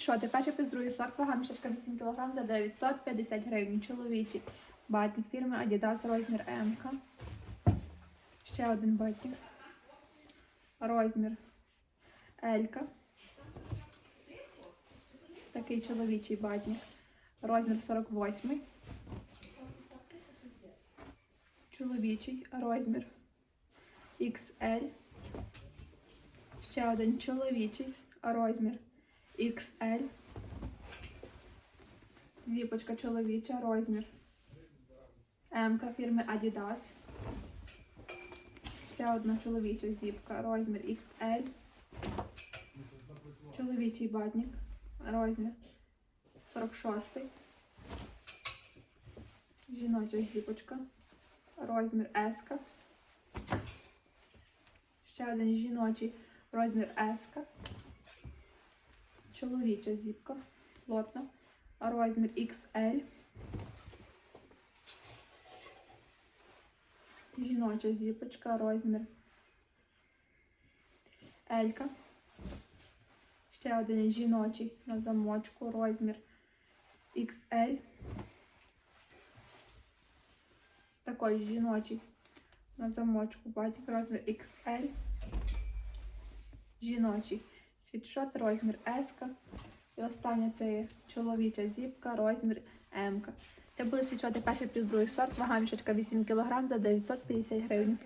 Що, ти перший другий сорт, вага мішечка 8 кг за 950 гривень. Чоловічий батник фірми Adidas розмір М. Ще один батник. Розмір L. Такий чоловічий батник. Розмір 48. Чоловічий розмір XL. Ще один чоловічий розмір XL. Зіпочка чоловіча, розмір М фірми Adidas. Ще одна чоловіча зіпка, розмір XL. Чоловічий батник, розмір 46. Жіноча зіпочка, розмір S. Ще один жіночий розмір S. Чоловіча зіпка, плотна, розмір XL. Жіноча зіпочка, розмір L. Ще один жіночий на замочку, розмір XL. Також жіночий на замочку, батик, розмір XL. Жіночий світшот, розмір S. І остання це чоловіча зіпка, розмір М. Це були світшоти перший плюс другий сорт, вага мішечка 8 кг за 950 гривень.